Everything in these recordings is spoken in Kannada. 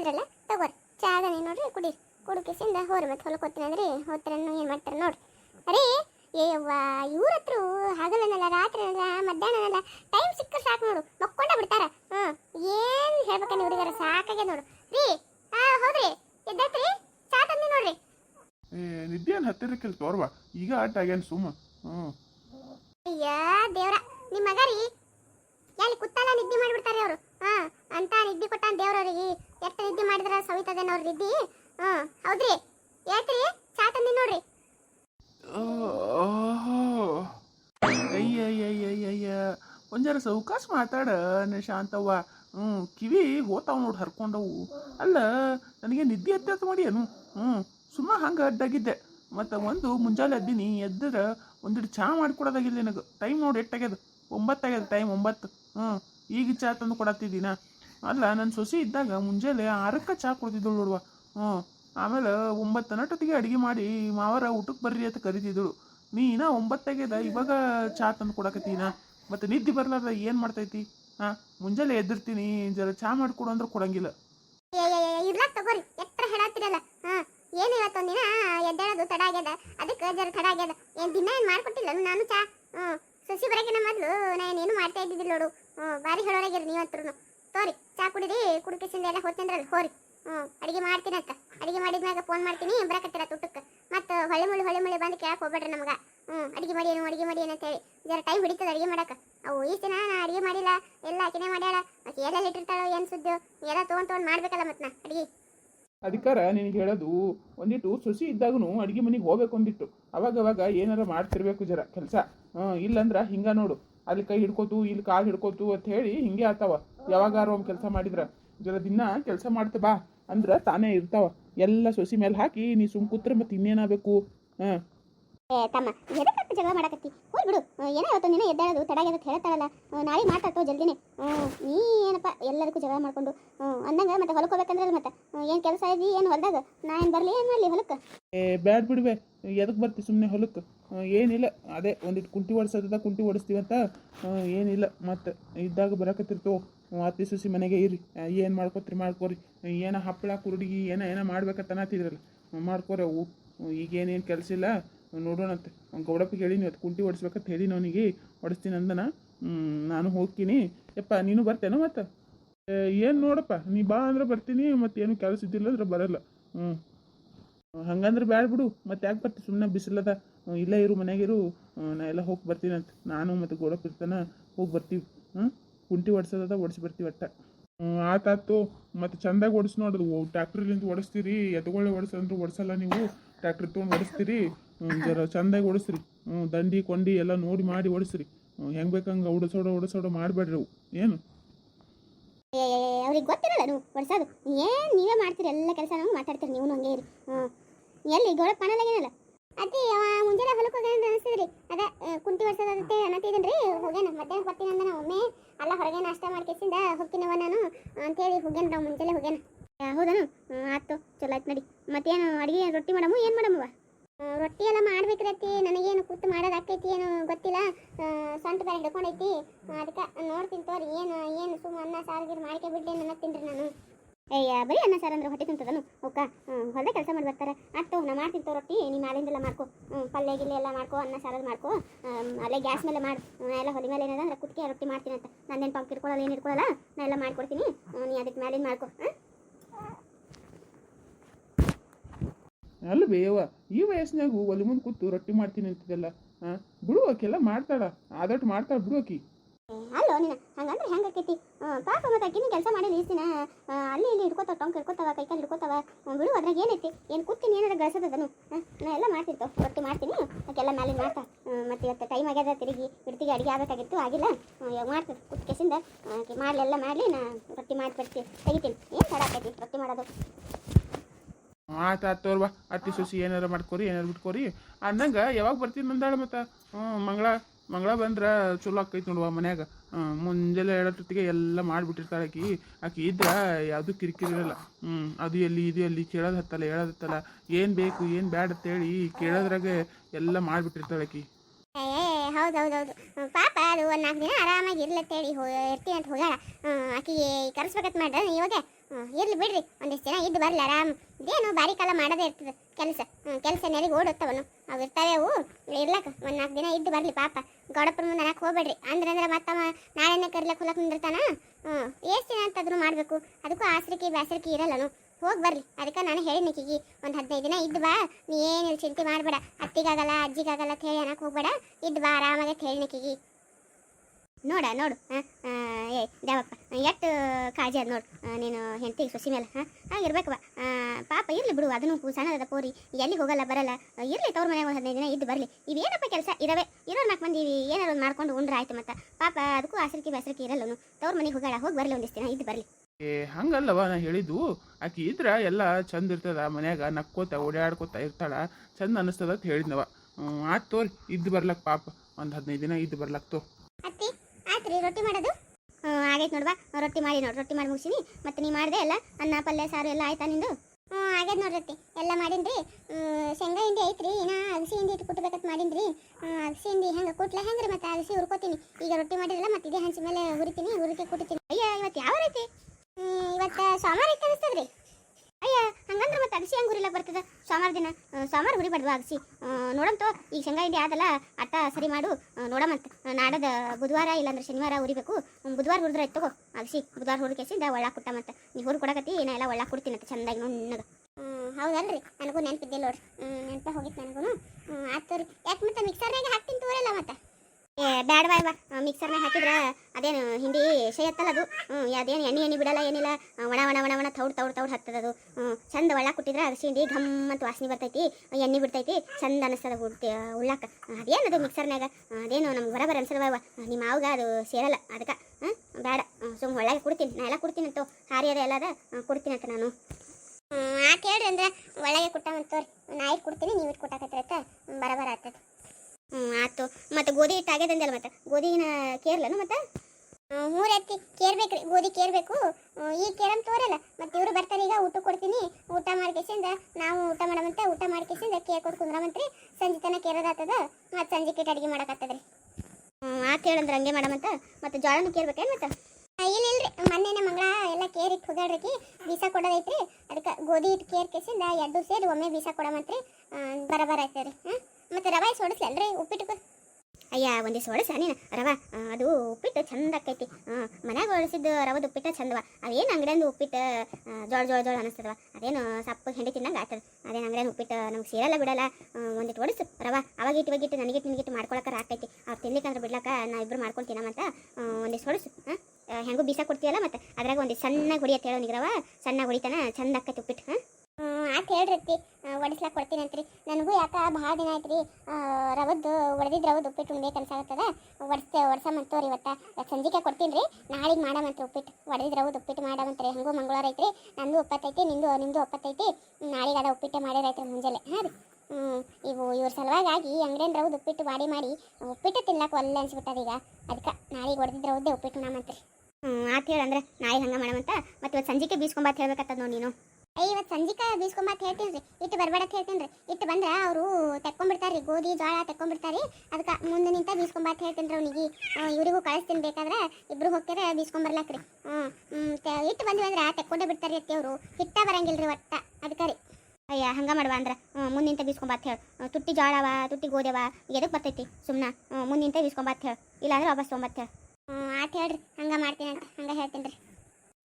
ಹೇಳಿದ್ರಲ್ಲ ತಗೋರಿ ಚಾ ಅದನ್ನ ನೋಡ್ರಿ ಕುಡಿ. ಕುಡುಕಿಸಿಂದ ಹೋರಿ ಮತ್ತೆ ಹೊಲಕ್ಕೆ ಅಂದ್ರೆ ಹೋಗ್ತಾರ ಏನು ಮಾಡ್ತಾರೆ ನೋಡ್ರಿ. ಅರೇ ಏ ಇವ್ರ ಹತ್ರ ಹಗಲನಲ್ಲ ರಾತ್ರಿ ಮಧ್ಯಾಹ್ನನಲ್ಲ ಟೈಮ್ ಸಿಕ್ಕ ಸಾಕು ನೋಡು. ಮಕ್ಕೊಂಡ ಬಿಡ್ತಾರ. ಹ್ಮ್ ಏನ್ ಹೇಳ್ಬೇಕನ್ನ ಹುಡುಗರ ಸಾಕಾಗ್ಯದ ನೋಡು. ರೀ ಆ ಹೌದ್ರಿ. ಎದ್ದೈತ್ರಿ ಚಾ ತಂದಿ ನೋಡ್ರಿ. ಏ ನಿದ್ದೆನ್ ಹತ್ತಿರಕ್ಕೆ ಹತ್ತಿರಕ್ಕಿಲ್ಲ ತೋರ್ವ. ಈಗ ಆಟ ಆಗ್ಯಾನ ಸುಮ್ಮ ಹ್ಞೂ ಅಯ್ಯ ದೇವ್ರ. ನಿಮ್ಮ ಮಗ ರೀ. ಎಲ್ಲಿ ಕುತ್ತಲ್ಲ ನಿದ್ದೆ ಮಾಡಿಬಿಡ್ತಾರೆ ಅವರು. ಹಾ ಅಂತ ನಿದ್ದೆ ಕೊಟ್ಟಾನ ದೇವ್ರವ್ರಿಗೆ. ಎಷ್ಟು ನಿದ್ದೆ ಮಾಡಿದ್ರ ಸವಿತದೇನ ಅವ್ರ ನಿದ್ದೆ? ಹ್ಮ್, ಹೌದ್ರಿ. ಹೇಳ್ತೀರಿ, ಚಾ ತಂದಿ ನೋಡ್ರಿ. ಒಂಜರ ಸೌಕಾಸ್ ಮಾತಾಡ ಶಾಂತವ್ವ ಹ್ಞೂ ಕಿವಿ ಹೋತಾವ್ ನೋಡಿ ಹರ್ಕೊಂಡವು. ಅಲ್ಲ, ನನಗೆ ನಿದ್ದೆ ಎತ್ತಾತ ಮಾಡಿ ಏನು? ಹ್ಞೂ ಸುಮ್ಮ ಹಂಗೆ ಅಡ್ಡಾಗಿದ್ದೆ. ಮತ್ತು ಒಂದು ಮುಂಜಾನೆ ಅದ್ದೀನಿ ಎದ್ದ್ರೆ ಒಂದಿಟ್ಟು ಚಹಾ ಮಾಡಿಕೊಡೋದಾಗಿಲ್ಲ ನನಗೆ. ಟೈಮ್ ನೋಡಿ ಎಟ್ಟಾಗ್ಯದ? ಒಂಬತ್ತಾಗ್ಯದ ಟೈಮ್ ಒಂಬತ್ತು. ಹ್ಞೂ ಈಗ ಚಹಾ ತಂದು ಕೊಡತ್ತಿದ್ದೀನ? ಅಲ್ಲ ನನ್ನ ಸೊಸಿ ಇದ್ದಾಗ ಮುಂಜಾನೆ ಆರಕ್ಕೆ ಚಹಾ ಕೊಡ್ತಿದ್ದಳು ನೋಡುವ. ಹ್ಞೂ, ಆಮೇಲೆ ಒಂಬತ್ತು ನಟೊತ್ತಿಗೆ ಅಡುಗೆ ಮಾಡಿ ಮಾವರ ಊಟಕ್ಕೆ ಬರ್ರಿ ಅಂತ ಕರಿತಿದ್ದಳು. ನೀನ ಒಂಬತ್ತಾಗ್ಯದ ಇವಾಗ ಚಾ ತಂದು ಕೊಡಕತ್ತೀನ? ಮತ್ತು ನಿದ್ದೆ ಬರ್ಲಾರ್ದ ಏನು ಮಾಡ್ತೈತಿ? ಹಾಂ, ಮುಂಜಾನೆ ಎದ್ದಿರ್ತೀನಿ, ಜರ ಚಹಾ ಮಾಡಿಕೊಡು ಅಂದ್ರೆ ಕೊಡಂಗಿಲ್ಲ. ತಗೋರಿ ಹಾ ಏನು ತಡ ಅದಕ್ಕೆ ಜರ ತಡ ದಿನ ಏನು ಮಾಡ್ಕೊಟ್ಟಿಲ್ಲ ನಾನು ಚಾ? ಸಸಿ ಬರಕಿನ ಮೊದಲು ನಾನು ಏನು ಮಾಡ್ತಾ ಇದ್ದಿದ್ದಿಲ್ಲ ನೋಡು. ಹ್ಞೂ, ಬಾರಿ ಹೇಳೋರಾಗಿರಿ ತೋರಿ ಚಾ ಕುಡಿರಿ ಕುಡಿಕಿಸಿಂದ ಎಲ್ಲ ಹೋಗ್ತೇನ್ರಲ್ಲ ಹೋರಿ. ಹ್ಞೂ, ಅಡಿಗೆ ಮಾಡ್ತೀನಂತ ಅಡಿಗೆ ಮಾಡಿದ್ಮ್ಯಾಗ ಫೋನ್ ಮಾಡ್ತೀನಿ, ಬರಕತ್ತಿರ ತುಟ್ಟಕ್ಕೆ ಮತ್ತು ಹೊಳೆ ಮುಳ್ಳು ಹೊಳೆ ಮುಳ್ಳಿ ಬಂದು ಕೇಳಕ್ಕೆ ಹೋಗ್ಬೇಡ್ರಿ ನಮ್ಗೆ. ಹ್ಞೂ, ಅಡಿಗೆ ಮಾಡಿ ಏನು, ಅಡಿಗೆ ಮಾಡಿ ಏನಂತ ಹೇಳಿ ಜರ ಟೈಮ್ ಹಿಡಿತದೆ ಅಡಿಗೆ ಮಾಡಕ್ಕೆ. ಅವು ಈ ದಿನ ನಾ ಅಡಿಗೆ ಮಾಡಿಲ್ಲ, ಎಲ್ಲ ಆಕಿನೇ ಮಾಡ್ಯಾಳ. ಆಕೆ ಎಲ್ಲ ಇಟ್ಟಿರ್ತಾಳೆ ಏನು ಸುದ್ದು ಎಲ್ಲ ತೊಗೊಂಡು ತೊಗೊಂಡು ಮಾಡ್ಬೇಕಲ್ಲ ಮತ್ತೆ ನಾ ಅಡಿಗೆ. ಅದಕ್ಕಾರ ನಿನಗೆ ಹೇಳೋದು, ಒಂದಿಟ್ಟು ಸೊಸಿ ಇದ್ದಾಗೂ ಅಡುಗೆ ಮನೆಗೆ ಹೋಗ್ಬೇಕು ಒಂದಿಟ್ಟು ಅವಾಗ ಅವಾಗ ಏನಾರ ಮಾಡ್ತಿರ್ಬೇಕು ಜರ ಕೆಲಸ. ಹಾಂ ಇಲ್ಲಂದ್ರೆ ಹಿಂಗೆ ನೋಡು. ಅಲ್ಲಿ ಕೈ ಹಿಡ್ಕೋತು ಇಲ್ಲಿ ಕಾಲು ಹಿಡ್ಕೋತು ಅಂತ ಹೇಳಿ ಹಿಂಗೆ ಆತಾವ. ಯಾವಾಗಾರು ಒಂದು ಕೆಲಸ ಮಾಡಿದ್ರ. ಜರ ದಿನ ಕೆಲಸ ಮಾಡ್ತ ಬಾ ಅಂದ್ರೆ ತಾನೇ ಇರ್ತಾವ. ಎಲ್ಲ ಸೊಸಿ ಮೇಲೆ ಹಾಕಿ ನೀ ಸುಮ್ ಕೂತ್ರ ಮತ್ತೆ ಇನ್ನೇನಾಗಬೇಕು? ಹಾಂ. ತಮ್ಮ ಎದಕ್ಕಂತ ಜಗಳ ಮಾಡಕತ್ತಿ? ಹೋಯ್ ಬಿಡು. ಏನೋ ಇವತ್ತು ನೀನು ಎದ್ದೇಳೋದು ತಡಾಗ್ಯದ ಅಂತ ಹೇಳ್ತಾಳಲ್ಲ. ನಾಳೆ ಮಾತಾಡ್ತೋ ಜಲ್ದಿನೇ. ನೀ ಏನಪ್ಪ ಎಲ್ಲದಕ್ಕೂ ಜಗಳ ಮಾಡ್ಕೊಂಡು? ಅಂದಂಗ ಮತ್ತೆ ಹೊಲಕ್ಕೆ ಹೋಗ್ಬೇಕಂದ್ರೆ ಮತ್ತೆ. ಏನು ಕೆಲಸ ಐತಿ ಏನು ಹೊಲ್ದಾಗ? ನಾ ಏನು ಬರಲಿ ಏನು ಮಾಡಲಿ ಹೊಲಕ್ಕೆ? ಏ ಬ್ಯಾಡ್ ಬಿಡುವೆ. ಎದಕ್ಕೆ ಬರ್ತಿ ಸುಮ್ಮನೆ ಹೊಲಕ್ಕೆ ಏನಿಲ್ಲ. ಅದೇ ಒಂದಿಟ್ಟು ಕುಂಟಿ ಓಡಿಸೋದ ಕುಂಟಿ ಅಂತ ಏನಿಲ್ಲ. ಮತ್ತೆ ಇದ್ದಾಗ ಬರಕತ್ತಿರ್ತೋ ಅತ್ತಿ ಸುಸಿ ಮನೆಗೆ ಇರಿ ಏನು ಮಾಡ್ಕೊತ್ರಿ, ಮಾಡ್ಕೋರಿ. ಏನೋ ಹಪ್ಪಳ ಕುರುಡಿಗಿ ಏನೋ ಏನೋ ಮಾಡ್ಬೇಕಂತ ಅನ್ನತ್ತಿದ್ರಲ್ಲ ಮಾಡ್ಕೋರಿ ಅವು. ಈಗ ಏನೇನು ಕೆಲಸ ಇಲ್ಲ ನೋಡೋಣಂತೆ ಅಂತ. ಗೌಡಪ್ಪಿಗೆ ಹೇಳೀನಿ ಇವತ್ತು ಕುಂಟಿ ಓಡಿಸ್ಬೇಕಂತ ಹೇಳಿ ಅವನಿಗೆ. ಓಡಿಸ್ತೀನಿ ಅಂದನ. ನಾನು ಹೋಗ್ತೀನಿ. ಯಪ್ಪ, ನೀನು ಬರ್ತೇನೋ ಮತ್ತೆ? ಏನು ನೋಡಪ್ಪ, ನೀ ಬಾ ಅಂದ್ರೆ ಬರ್ತೀನಿ ಮತ್ತೇನು ಕೆಲಸ ಇದ್ದಿಲ್ಲ ಅಂದ್ರೆ ಬರಲ್ಲ. ಹ್ಞೂ ಹಂಗಂದ್ರೆ ಬ್ಯಾಡ ಬಿಡು. ಮತ್ತೆ ಯಾಕೆ ಬರ್ತಿ? ಸುಮ್ಮನೆ ಬಿಸಿಲದ. ಇಲ್ಲೇ ಇರು ಮನೆಗಿರು ನಾ ಎಲ್ಲ ಹೋಗಿ ಬರ್ತೀನಿ ಅಂತ. ನಾನು ಮತ್ತು ಗೋಡಪ್ಪ ಇರ್ತಾನೆ, ಹೋಗಿ ಬರ್ತೀವಿ. ಹ್ಞೂ ಕುಂಟಿ ಓಡಿಸೋದ ಓಡಿಸಿ ಬರ್ತೀವಿ ಒಟ್ಟ ಆತಾತು ಮತ್ತು ಚಂದಾಗಿ ಓಡಿಸಿ ನೋಡೋದು. ಟ್ಯಾಕ್ಟ್ರಿಲಿಂದ ಓಡಿಸ್ತೀರಿ ಎತ್ಕೊಳ್ಳಿ ಓಡಿಸಂದ್ರೆ ಓಡಿಸಲ್ಲ ನೀವು. ಟ್ಯಾಕ್ಟ್ರಿ ತೊಗೊಂಡು ಓಡಿಸ್ತೀರಿ ಜರ ಚಂದಾಗಿ ಓಡಿಸ್ರಿ ದಂಡಿ, ಕೊಂಡಿ ಎಲ್ಲ ನೋಡಿ ಮಾಡಿ ಓಡಿಸ್ರಿ ಹೆಂಗೆ ಬೇಕಂಗೆ ಓಡಿಸೋಡ ಓಡಿಸೋಡ ಮಾಡಬೇಡ್ರಿ ಅವು. ಏನು? ಅವ್ರಿಗೆ ಗೊತ್ತಿರಲ್ಲ ನೀವು ಓಡಿಸೋದು ಏನು ನೀವೇ ಮಾಡ್ತೀರಿ? ಎಲ್ಲ ಕೆಲಸ ಮಾತಾಡ್ತೀರಿ. ನೀವು ಹಂಗೆ ಇರಿ. ಎಲ್ಲಿ ಗೋಳ ಕಾಣಲಾಗೇನಲ್ಲ ಅದೇ ಮುಂಜಾನೆ ಹೊಲಕ್ಕೆ ಹೋಗ್ಯಾನ ಅನಿಸ್ತದ್ರಿ ಅದ ಕುಂಟಿ ವರ್ಷದತ್ತೆ ಅನ್ನತ್ತಿದ್ದೀನಿ ಹೋಗ್ಯಾನ, ಮಧ್ಯಾಹ್ನ ಬರ್ತೀನಿ ಅಂದ ಒಮ್ಮೆ. ಅಲ್ಲ, ಹೊರಗೆ ನಾಷ್ಟ ಮಾಡ್ಕೇಸಿಂದ ಹೊಕ್ಕಿನವ ನಾನು ಅಂತೇಳಿ ಹೋಗ್ಯಾನ ನಾವು ಮುಂಜಾನೆ ಹೋಗ್ಯಾನ. ಹೌದನು? ಆತು ಚಲೋ ಆಯ್ತು ನಡಿ. ಮತ್ತೇನು ಅಡಿಗೆ, ರೊಟ್ಟಿ ಮಾಡಮು, ಏನು ಮಾಡಮವ ರೊಟ್ಟಿ ಎಲ್ಲ ಮಾಡ್ಬೇಕ್ರತಿ ನನಗೇನು ಕೂತು ಮಾಡೋದು ಆಕೈತಿ, ಏನು ಗೊತ್ತಿಲ್ಲ. ಸೊಂಟ ಬೇರೆ ಹಿಡ್ಕೊಂಡೈತಿ. ಅದಕ್ಕೆ ನೋಡ್ತೀನಿ ತೋರಿ, ಏನು ಏನು ಸುಮ್ಮ ಅನ್ನ ಸಾರು ಗೀರು ಮಾಡ್ಕೆ ಬಿಡ್ಲಿ ಅನ್ನತ್ತೀನಿ ನಾನು ಏಯ್ಯ ಬರೀ ಅನ್ನ ಸಾರು ಅಂದ್ರೆ ಹೊಟ್ಟೆ ತಿಂತದನು ಅವಕ್ಕ ಹೊಲದ ಕೆಲಸ ಮಾಡಿ ಬರ್ತಾರೆ. ಅಟ್ಟು ನಾ ಮಾಡ್ತೀನಿ ತೋ ರೊಟ್ಟಿ, ನೀ ಅಲ್ಲಿಂದೆಲ್ಲ ಮಾಡ್ಕೊ. ಪಲ್ಯ ಗಿಲ್ಲೆ ಎಲ್ಲ ಮಾಡ್ಕೊ, ಅನ್ನ ಸಾರು ಮಾಡ್ಕೊ. ಅಲ್ಲೇ ಗ್ಯಾಸ್ ಮೇಲೆ ಮಾಡು. ಎಲ್ಲ ಹೊಲಿ ಮೇಲೆ ಏನದ ಅಂದ್ರೆ ಕುತ್ತಿಗೆ ರೊಟ್ಟಿ ಮಾಡ್ತೀನಿ ಅಂತ. ನಾನೇನು ಪಂಕ್ ಇಟ್ಕೊಳ್ಳಲ್ಲ ಏನು ಇಟ್ಕೊಳ್ಳಲ್ಲ ನಾ ಎಲ್ಲ ಮಾಡ್ಕೊಡ್ತೀನಿ. ನೀ ಅದಕ್ಕೆ ಮೇಲಿನ ಮಾಡ್ಕೊ. ಹಾಂ? ಅಲ್ಲ ಬೇವ ಈ ವಯಸ್ಸಿನಾಗ ಒಲಿ ಮುಂದೆ ಕೂತು ರೊಟ್ಟಿ ಮಾಡ್ತೀನಿ ಅಂತಿದ್ದಲ್ಲ. ಹಾಂ? ಬಿಡು, ಆಕೆಲ್ಲ ಮಾಡ್ತಾಳ. ಆದಟ್ಟು ಮಾಡ್ತಾಳೆ ಬಿಡು ಆಕಿ. ನೀನು ಹಂಗಂದ್ರೆ ಹೆಂಗೆ ಆಕೈತಿ? ಪಾಪ ಮತ್ತೆ ಆಕಿನ ಕೆಲಸ ಮಾಡಿ ದಿನ ಅಲ್ಲಿ ಇಲ್ಲಿ ಹಿಡ್ಕೋತಾವ ಟೊಂಕ್ ಹಿಡ್ಕೋತಾವ, ಕೈ ಕಾಲು ಹಿಡ್ಕೋತಾವ ಬಿಡು, ಅದ್ರಾಗ ಏನೈತಿ? ಏನು ಕೂತೀನಿ, ಏನಾರ ಗಳಿಸೋದನು ನಾ ಎಲ್ಲ ಮಾಡ್ತಿತ್ತು ರೊಟ್ಟಿ ಮಾಡ್ತೀನಿ. ಅದಕ್ಕೆಲ್ಲ ಮ್ಯಾಲಿನ ಮಾಡ್ತಾ ಮತ್ತೆ ಇವತ್ತು ಟೈಮ್ ಆಗ್ಯದ, ತಿರುಗಿ ಬಿಡ್ತಿಗೆ ಅಡುಗೆ ಆಗಬೇಕಾಗಿತ್ತು, ಆಗಿಲ್ಲ. ಇವಾಗ ಮಾಡ್ತೀನಿ ಕುತ್ ಕೆಸಿಂದ ಆಕೆ ಮಾಡಲೆಲ್ಲ ಮಾಡಲಿ, ನಾ ರೊಟ್ಟಿ ಮಾಡಿಬಿಡ್ತೀನಿ, ತೆಗಿತೀನಿ. ಏನು ತಡ ಆಕೈತಿ ರೊಟ್ಟಿ ಮಾಡೋದು? ಆತ ಆತ್ ತೋರ್ವಾ, ಅತ್ತಿ, ಸೊಸಿ ಏನಾರು ಮಾಡ್ಕೊರಿ, ಏನಾರು ಬಿಟ್ಕೊರಿ. ಅನ್ನಂಗೆ ಯಾವಾಗ ಬರ್ತೀನಿ ಅಂದಾಳೆ ಮತ್ತು? ಹ್ಞೂ ಮಂಗಳ ಮಂಗಳ ಬಂದ್ರೆ ಚಲೋ ಆಕೈತಿ ನೋಡುವ ಮನ್ಯಾಗ. ಮುಂಜಾನೆ ಹೇಳೋತ್ತಿಗೆ ಎಲ್ಲ ಮಾಡಿಬಿಟ್ಟಿರ್ತಾಳೆ ಆಕಿ. ಆಕಿ ಇದ್ರೆ ಯಾವುದು ಕಿರಿಕಿರಿ ಇರಲ್ಲ. ಹ್ಞೂ ಅದು ಎಲ್ಲಿ, ಇದು ಎಲ್ಲಿ ಕೇಳೋದು ಹತ್ತಲ್ಲ, ಹೇಳೋದು ಹತ್ತಲ್ಲ. ಏನು ಬೇಕು, ಏನು ಬ್ಯಾಡ ಅಂತೇಳಿ ಕೇಳೋದ್ರಾಗೆ ಎಲ್ಲ ಮಾಡಿಬಿಟ್ಟಿರ್ತಾಳೆ ಆಕಿ. ಹೌದು ಹೌದು ಹೌದು. ಪಾಪ ಅದು ಒಂದು ನಾಲ್ಕು ದಿನ ಆರಾಮಾಗಿ ಇರ್ಲತ್ತೇಳಿ ಹೋ, ಇರ್ತೀನಿ ಅಂತ ಹೋಗ್ಯಾಳ. ಆಕಿಗೆ ಕರೆಸ್ಬೇಕಂತ ಮಾಡ್ರೆ ಇವಾಗ ಇರ್ಲಿ ಬಿಡ್ರಿ. ಒಂದಿಷ್ಟು ಜನ ಇದ್ದು ಬರ್ಲಿ ಆರಾಮ್. ಇದೇನು ಬಾರಿ ಕಾಲ ಮಾಡೋದೇ ಇರ್ತದೆ ಕೆಲಸ. ಕೆಲಸ ನೆರಿಗೆ ಓಡುತ್ತವನು ಅವು ಇರ್ತಾವೆ ಅವು. ಇರ್ಲಕ್ಕ, ಒಂದು ನಾಲ್ಕು ದಿನ ಇದ್ದು ಬರ್ಲಿ ಪಾಪ. ಗೌಡಪ್ಪನ ಮುಂದೆ ಅನ್ನಕ್ಕೆ ಹೋಗ್ಬೇಡ್ರಿ. ಅಂದ್ರೆ ಅಂದ್ರೆ ಮತ್ತವ ನಾಳೆನೇ ಕರ್ಲಕ್ಕೆ ಹೊಲಕ್ಕೆ ನಿಂದಿರ್ತಾನ? ಎಷ್ಟು ದಿನ ಅಂತಾದ್ರೂ ಮಾಡಬೇಕು. ಅದಕ್ಕೂ ಆಸರಿಕೆ ಬ್ಯಾಸರಿಕೆ ಇರಲ್ಲನು. ಹೋಗಿ ಬರ್ರಿ. ಅದಕ್ಕೆ ನಾನು ಹೇಳಿ ಕಿಗಿ ಒಂದು ಹದಿನೈದು ದಿನ ಇದ್ದು ಬಾ. ನೀ ಏನಿಲ್ಲ ಚಿಂತೆ ಮಾಡಬೇಡ. ಅತ್ತಿಗಾಗಲ್ಲ, ಅಜ್ಜಿಗಾಗಲ್ಲ ಅಂತ ಹೇಳಿ ಅನ್ನಕ್ಕೆ ಹೋಗ್ಬೇಡ. ಇದ್ದು ಬಾ ಆರಾಮಾಗಿ ಅಂತ ನೋಡ, ನೋಡು. ಹಾಂ ಏ ದೇವಪ್ಪ, ಎಷ್ಟು ಕಾಳಜಿ ಅದು ನೋಡು. ನೀನು ಹೆಂಡತಿ ಸೊಸಿ ಮೇಲೆ, ಹಾಂ? ಇರ್ಬೇಕು ಬಾ. ಪಾಪ ಇರಲಿ ಬಿಡು, ಅದನ್ನು ಸಣ್ಣದ ಪೋರಿ. ಎಲ್ಲಿ ಹೋಗಲ್ಲ, ಬರಲ್ಲ. ಇರಲಿ ತವ್ರ ಮನೆಗೆ ಒಂದು ಹದಿನೈದು ದಿನ ಇದ್ದು ಬರಲಿ. ಇವೇನಪ್ಪ ಕೆಲಸ? ಇರವೆ. ಇರೋ ನಾಲ್ಕು ಮಂದಿ ಏನಾರು ಮಾಡ್ಕೊಂಡು ಉಂಡ್ರೆ ಆಯ್ತು ಮತ್ತೆ. ಪಾಪ, ಅದಕ್ಕೂ ಆಸರಿಕೆ, ಬೇಸರಿಕೆ ಇರಲ್ಲನು. ತವ್ರ ಮನೆಗೆ ಹೋಗಲ್ಲ ಹೋಗಿ ಬರಲಿ ಒಂದಿಷ್ಟು ದಿನ ಇದ್ದು ಬರಲಿ. ಏ, ಹಂಗಲ್ಲವ, ನಾ ಹೇಳಿದ್ದು. ಆಕಿ ಇದ್ರ ಎಲ್ಲ ಚಂದ ಇರ್ತದ, ಮನ್ಯಾಗ ನಕ್ಕೋತ ಓಡಾಡ್ಕೋತ ಇರ್ತಾಳ, ಚಂದ ಅನಿಸ್ತದ ಅಂತ ಹೇಳಿದ್ನವ. ಆತ್ ತೋರಿ ಇದ್ದು ಬರ್ಲಕ್ ಪಾಪ. ಒಂದು ಹದಿನೈದು ದಿನ ಇದ್ದು ಬರ್ಲಕ್ ತೋ. ಅತ್ತಿ, ಆತ್ರಿ, ರೊಟ್ಟಿ ಮಾಡೋದು? ಆಗೈತ್ ನೋಡ್ವಾ, ರೊಟ್ಟಿ ಮಾಡಿ ನೋಡು, ರೊಟ್ಟಿ ಮಾಡಿ ಮುಗಿಸಿನಿ. ಮತ್ತೆ ನೀ ಮಾಡಿದೆ ಅಲ್ಲ ಅನ್ನ, ಪಲ್ಯ, ಸಾರು ಎಲ್ಲ ಆಯ್ತಾ ನಿಂದು? ಹ್ಞೂ ಆಗೈತೆ ನೋಡ್ರತ್ತಿ ಎಲ್ಲ ಮಾಡಿನ್ರಿ. ಶೇಂಗಾ ಹಿಂಡಿ ಐತ್ರಿ, ಇನ್ನ ಅಗಸಿ ಹಿಂಡಿ ಇಟ್ಟು ಕುಟ್ಬೇಕಂತ ಮಾಡಿನ್ರಿ. ಅಗಸಿ ಹಿಂಡಿ ಹೆಂಗೆ ಕುಟ್ಲ ಹೆಂಗ್ರಿ ಮತ್ತೆ ಅಗಸಿ ಹುರ್ಕೋತೀನಿ. ಈಗ ರೊಟ್ಟಿ ಮಾಡಿರಲ್ಲ ಮತ್ತೆ ಇದೇ ಹಂಚಿ ಮೇಲೆ ಹುರಿತೀನಿ, ಹುರಿಕೆ ಕುಟ್ತೀನಿ. ಅಯ್ಯ ಇವತ್ತು ಯಾವ ಐತಿ ಇವತ್ತು ಸೋಮವಾರ ಐತೆ ಅನಿಸ್ತದ್ರಿ ಅಯ್ಯ, ಹಂಗಂದ್ರೆ ಮತ್ತೆ ಅಗಸಿ ಹೆಂಗೆ ಹುರಿಲಕ್ಕೆ ಬರ್ತದೆ? ಸೋಮವಾರ ದಿನ ಸೋಮವಾರ ಹುರಿಬಾರ್ದು ಅಗಸಿ. ನೋಡಂತೋ, ಈಗ ಶೇಂಗಾ ಹಿಂಡಿ ಆದಲ್ಲ ಅಟ್ಟ ಸರಿ ಮಾಡು ನೋಡಮಂತ. ನಾಡದ ಬುಧವಾರ ಇಲ್ಲಾಂದ್ರೆ ಶನಿವಾರ ಹುರಿಬೇಕು. ಬುಧವಾರ ಹುರಿದ್ರೆ ಆಯ್ತು ತಗೋ, ಅಗಸಿ. ಬುಧವಾರ ಹುರಿಕೆಸಿಂದ ಒಳ್ಳ ಕುಟ್ಟ ಮತ್ತೆ ನೀವು ಹುರು ಕೊಡಕತ್ತಿ, ನಾ ಎಲ್ಲ ಒಳ್ಳಾ ಕೊಡ್ತೀನಿ ಅಂತ ಚಂದಾಗಿ ನುಣ್ಣಗೆ. ಹೌದಲ್ರಿ, ನನಗೂ ನೆನಪಿದ್ದಿಲ್ಲ ನೋಡ್ರಿ. ನೆನಪ ಹೋಗಿತ್ತು ನನಗೂ ಆಯ್ತು ರೀ ಯಾಕೆ ಮತ್ತೆ ಮಿಕ್ಸರ್ನಾಗೆ ಹಾಕ್ತೀನಿ ತೋರಲ್ಲ ಮತ್ತೆ? ಏ ಬ್ಯಾಡ ಬಾಯ್ ಬಾ ಮಿಕ್ಸರ್ನಾಗ ಹಾಕಿದ್ರೆ ಅದೇನು ಹಿಂಡಿ ಶೇಯತ್ತಲ್ಲ ಅದು? ಹ್ಞೂ ಅದೇನು ಎಣ್ಣೆ ಎಣ್ಣೆ ಬಿಡಲ್ಲ, ಏನಿಲ್ಲ. ಒಣ ಒಣ ಒಣ ಒಣ, ತೌಡ್ ತೌಡ್ ತೌಡ್ ಹತ್ತದದು ಹ್ಞೂ ಚಂದ ಒಳ್ಳೆ ಕುಟ್ಟಿದ್ರೆ ಅದು ಹಿಂಡಿ ಘಮ್ ಅಂತ ವಾಸನೆ ಬರ್ತೈತಿ, ಎಣ್ಣೆ ಬಿಡ್ತೈತಿ, ಚಂದ ಅನಿಸ್ತದ ಉಡ್ತಿ ಉಳ್ಳಾಕ. ಅದೇನದು ಮಿಕ್ಸರ್ನಾಗ ಅದೇನು ನಮ್ಗೆ ಬರಬರ ಅನ್ಸದವ ನಿಮ್ಮ ಆವಾಗ ಅದು ಸೇರಲ್ಲ, ಅದಕ್ಕೆ. ಹ್ಞೂ ಬೇಡ. ಸುಮ್ಮ ಒಳ್ಳೆ ಕೊಡ್ತೀನಿ. ನಾ ಎಲ್ಲ ಕೊಡ್ತೀನಿ ಅಂತ ಹಾರಿ ಅದ ಎಲ್ಲ ಅದ ಕೊಡ್ತೀನಿ ಅಂತ ನಾನು. ಆ ಹೇಳ್ರಿ ಅಂದ್ರೆ ಒಳಗೆ ಕೊಟ್ಟಾಮಂತವ್ರಿ ನಾ ಇಟ್ಟು ಕೊಡ್ತೀನಿ ನೀವು ಕೊಟ್ಟಾಕತ್ರ ಬರಬರ ಆಗ್ತದೆ ಹ್ಞೂ ಆಯ್ತು. ಮತ್ತೆ ಗೋಧಿ ಹಿಟ್ಟು ಆಗ್ಯದಂದಲ್ಲ ಮತ್ತೆ? ಗೋಧಿನ ಕೇರ್ಲನು ಮತ್ತೆ? ಮೂರು ಎತ್ತಿ ಕೇರ್ಬೇಕ್ರಿ ಗೋಧಿ ಕೇರ್ಬೇಕು. ಈ ಕೇರಮ್ ತೋರಲ್ಲ, ಮತ್ತೆ ಇವರು ಬರ್ತಾರೆ ಈಗ ಊಟ ಕೊಡ್ತೀನಿ. ಊಟ ಮಾಡ್ಕೇಸಿಂದ ನಾವು ಊಟ ಮಾಡಮಂತೆ, ಊಟ ಮಾಡ್ಕೇಸಿಂದ ಕೊಟ್ಟು ಕುಂದ್ರಮಂತ್ರಿ. ಸಂಜೆ ತನಕ ಕೇರೋದಾಗ್ತದ, ಮತ್ತೆ ಸಂಜೆ ಕಿಟ್ಟು ಅಡುಗೆ ಮಾಡಕತ್ತದ್ರಿ ಹ್ಞೂ ಆತು ಹೇಳಂದ್ರೆ ಹಂಗೆ ಮಾಡಮಂತ. ಮತ್ತೆ ಜೋಳನೂ ಕೇರ್ಬೇಕೇನು ಮತ್ತೆ? ಇಲ್ಲ ಇಲ್ರಿ ಮೊನ್ನೆನೆ ಮಂಗಳ ಎಲ್ಲ ಕೇರ್ ಇಟ್ಟು ಹೋಗಾಡ್ರಿ ಬೀಸ ಕೊಡೋದೈತ್ರಿ. ಅದಕ್ಕೆ ಗೋಧಿ ಹಿಟ್ಟು ಕೇರ್ ಕೇಸಿಂದ ಎರಡು ಸೇರಿ ಒಮ್ಮೆ ಬೀಸ ಕೊಡಮಂತ್ರಿ. ಬರಬರ ರೀ ಹಾಂ ಮತ್ತು ರವೆ ಸೋಡಿಸ್ಲಲ್ರಿ ಉಪ್ಪಿಟ್ಟು ಅಯ್ಯ ಒಂದಿವ್ಸ ಸೋಡಿಸ ನೀನು. ರವ ಅದು ಉಪ್ಪಿಟ್ಟು ಚಂದ ಆಕೈತಿ. ಹಾಂ ಮನ್ಯಾಗ ರವದ ಉಪ್ಪಿಟ್ಟು ಚಂದವ. ಅದೇನು ಅಂಗಡಿಯಿಂದ ಉಪ್ಪಿಟ್ಟು ಜೋಳ ಜೋಳ ಜೋಳ ಅನಿಸ್ತದವ. ಅದೇನು ಸಪ್ಪ ಹೆಂಡಿ ತಿನ್ನಂಗೆ ಆಗ್ತದೆ ಅದೇನು ಅಂಗಡಿಯಿಂದ ಉಪ್ಪಿಟ್ಟು ನಮ್ಗೆ ಸೇರಲ್ಲ ಬಿಡಲ್ಲ. ಒಂದಿಟ್ಟು ಹೊಡಿಸು ರವ, ಅವಾಗ ಇಟ್ಟು ಇವಾಗಿಟ್ಟು ನನಗಿಟ್ಟು ನಿನಗಿಟ್ಟು ಮಾಡ್ಕೊಳಕ್ಕೆ ಆಕೈತಿ ಅವ್ರು ತಿನ್ಲಿಕ್ಕಂದ್ರೆ ಬಿಡ್ಲಕ್ಕ ನಾ ಇಬ್ರು ಮಾಡ್ಕೊಂಡು ತಿನ್ನಮಂತ ಒಂದಿಷ್ಟು ಹೊಡಿಸು ಹಾಂ ಹೆಂಗೂ ಬೀಸ ಕೊಡ್ತೀವಲ್ಲ ಮತ್ತೆ. ಅದ್ರಾಗ ಒಂದಿಷ್ಟು ಗುಡಿ ಅಂತ ಹೇಳೋ ನಿಗ್ರವ ಸಣ್ಣ ಹೊಡಿತಾನ ಚಂದ ಆಕೈತಿ ಉಪ್ಪಿಟ್ಟು ಹಾಂ ಆತ ಹೇಳ್ರಿ ಒಡಿಸ್ಲಾಕ್ ಕೊಡ್ತೀನಿ ಅಂತ್ರಿ ನನಗೂ ಯಾಕ ಭಾಳ ದಿನ ಆಯ್ತು ರೀ ರವದ್ದು ಒಡೆದಿದ್ದು ರವದ್ದು ಉಪ್ಪಿಟ್ಟು ಉಣ್ಬೇಕು ಅನ್ಸಾಗತ್ತದ ಒಡ್ಸ ಒಡ್ಸಮಂತವ್ರಿ ಇವತ್ತು. ಸಂಜಿಕೆ ಕೊಡ್ತೀನಿ ರೀ ನಾಳೆಗೆ ಮಾಡಮಂತ್ರಿ ಉಪ್ಪಿಟ್ಟು. ಒಡೆದಿದ್ದು ರವದ್ದು ಉಪ್ಪಿಟ್ಟು ಮಾಡಮಂತ್ರಿ. ಹಂಗೂ ಮಂಗಳವಾರ ಐತ್ರಿ, ನಂದು ಒಪ್ಪತ್ತೈತಿ ನಿಂದು ನಿಂದು ಒಪ್ಪತ್ತೈತಿ ನಾಳೆಗೆ ಅದ ಉಪ್ಪಿಟ್ಟು ಮಾಡಿರೈತ್ರಿ ಮುಂಜಾನೆ. ಹಾಂ ರೀ. ಇವು, ಇವ್ರ ಸಲುವಾಗಿ ಅಂಗ್ರೇನ್ ರವದ್ದು ಉಪ್ಪಿಟ್ಟು ಮಾಡಿ ಮಾಡಿ, ಉಪ್ಪಿಟ್ಟು ತಿನ್ಲಾಕ ಒಲ್ಲೆ ಅನ್ಸ್ಬಿಟ್ಟದ ಈಗ. ಅದಕ್ಕೆ ನಾಳೆಗೆ ಒಡೆದಿದ್ದು ರವದ್ದೇ ಉಪ್ಪಿಟ್ಟು ಮಾಡಮಂತ್ರಿ ಹ್ಞೂ ಆತ ಹೇಳಂದ್ರೆ ನಾಳೆ ಹಂಗೆ ಮಾಡಮಂತ. ಮತ್ತು ಇವತ್ತು ಸಂಜಿಕೆ ಬೀಸ್ಕೊಂಬಾತ್ ಹೇಳ್ಬೇಕತ್ತದ ನೋಡಿ ನೀನು. ಇವತ್ತು ಸಂಜಿಕ ಬೀಸ್ಕೊಂಬತ್ ಹೇಳ್ತೀನಿ ರೀ ಇಟ್ಟು ಬರ್ಬೇಡ ಅಂತ ಹೇಳ್ತೀನಿ ಇಟ್ಟು ಬಂದ್ರೆ ಅವರು ತೆಕ್ಕೊಂಬಿಡ್ತಾರೆ ರೀ ಗೋಧಿ ಜೋಳ ತೆಕ್ಕೊಂಬಿಡ್ತಾರೆ ಅದಕ್ಕೆ ಮುಂದೆ ನಿಂತ ಬೀಸ್ಕೊಂಬತ್ ಹೇಳ್ತೀನಿ ರೀ ಅವ್ನಿಗೆ. ಇವರಿಗೂ ಕಳಿಸ್ತೀನಿ ಬೇಕಾದ್ರೆ ಇಬ್ರು ಹೋಗ್ತಾರೆ ಬೀಸ್ಕೊಂಬರ್ಲಾಕ್ರಿ ಹ್ಞೂ ಇಟ್ಟು ಬಂದ್ವಿ ಅಂದ್ರೆ ತೆಕ್ಕೊಂಡೇ ಬಿಡ್ತಾರೆ ಅತ್ತಿ ಅವರು. ಹಿಟ್ಟ ಬರಂಗಿಲ್ಲ ರೀ ಒಟ್ಟ. ಅದಕ್ಕೆ ರೀ. ಅಯ್ಯ ಹಂಗೆ ಮಾಡುವ ಅಂದ್ರೆ ಮುಂದೆ ನಿಂತ ಬೀಸ್ಕೊಂಬತ್ ಹೇಳು. ಹ್ಮ್, ತುಟ್ಟಿ ಜೋಳವ ತುಟ್ಟಿ ಗೋಧಿವ ಎದಕ್ಕೆ ಬರ್ತೈತಿ? ಸುಮ್ಮನೆ ಮುಂದೆ ನಿಂತ ಬೀಸ್ಕೊಂಬತ್ ಹೇಳು. ಇಲ್ಲಾಂದ್ರೆ ವಾಪಸ್ ತೊಂಬತ್ತು ಹೇಳು. ಆತ್ ಹೇಳ್ರಿ. ಹಂಗೆ ಮಾಡ್ತೀನಿ ಅಂತ ಹಂಗೆ ಹೇಳ್ತೀನಿ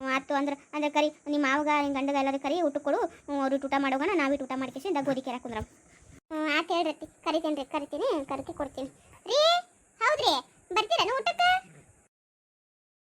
ಆತು ಅಂದ್ರೆ ಅಂದ್ರೆ ಕರಿ ನಿಮ್ಮ ಮಾವಗ ನಿಮ್ಮ ಗಂಡಗ ಎಲ್ಲರೂ ಕರಿ ಊಟ ಅವ್ರು ಊಟ ಮಾಡೋಗೋಣ ನಾವಿಟ್ಟು ಊಟ ಮಾಡ್ಕೇಸಿ ಇದ್ದಾಗ ಗೋಧಿ ಕೇರಕ್ಕೆ ಕುಂದ್ರ ಆತ ಹೇಳ್ರಿ ಕರಿತೇನ್ರಿ, ಕರಿತೀನಿ, ಕರಿತಿ ಕೊಡ್ತೀನಿ. ರೀ, ಹೌದ್ರಿ ಬರ್ತೀರ ಊಟಕ್ಕೆ?